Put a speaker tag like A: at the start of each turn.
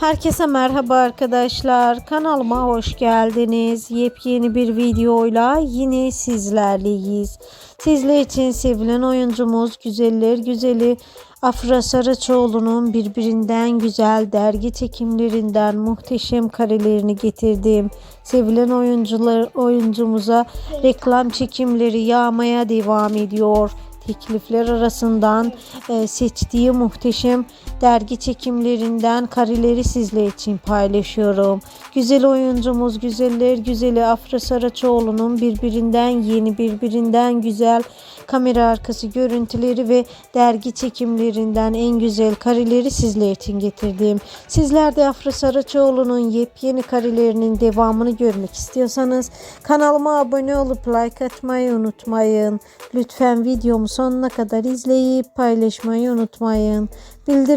A: Herkese merhaba arkadaşlar. Kanalıma hoş geldiniz. Yepyeni bir videoyla yine sizlerleyiz. Sizler için sevilen oyuncumuz Güzeller Güzeli Afra Saraçoğlu'nun birbirinden güzel dergi çekimlerinden muhteşem karelerini getirdim. Sevilen oyuncular oyuncumuza reklam çekimleri yağmaya devam ediyor teklifler arasından e, seçtiği muhteşem dergi çekimlerinden kareleri sizler için paylaşıyorum. Güzel oyuncumuz Güzeller Güzeli Afra Saraçoğlu'nun birbirinden yeni birbirinden güzel kamera arkası görüntüleri ve dergi çekimlerinden en güzel kareleri sizler için getirdim. Sizler de Afra Saraçoğlu'nun yepyeni karelerinin devamını görmek istiyorsanız kanalıma abone olup like atmayı unutmayın. Lütfen videomu sonuna kadar izleyip paylaşmayı unutmayın.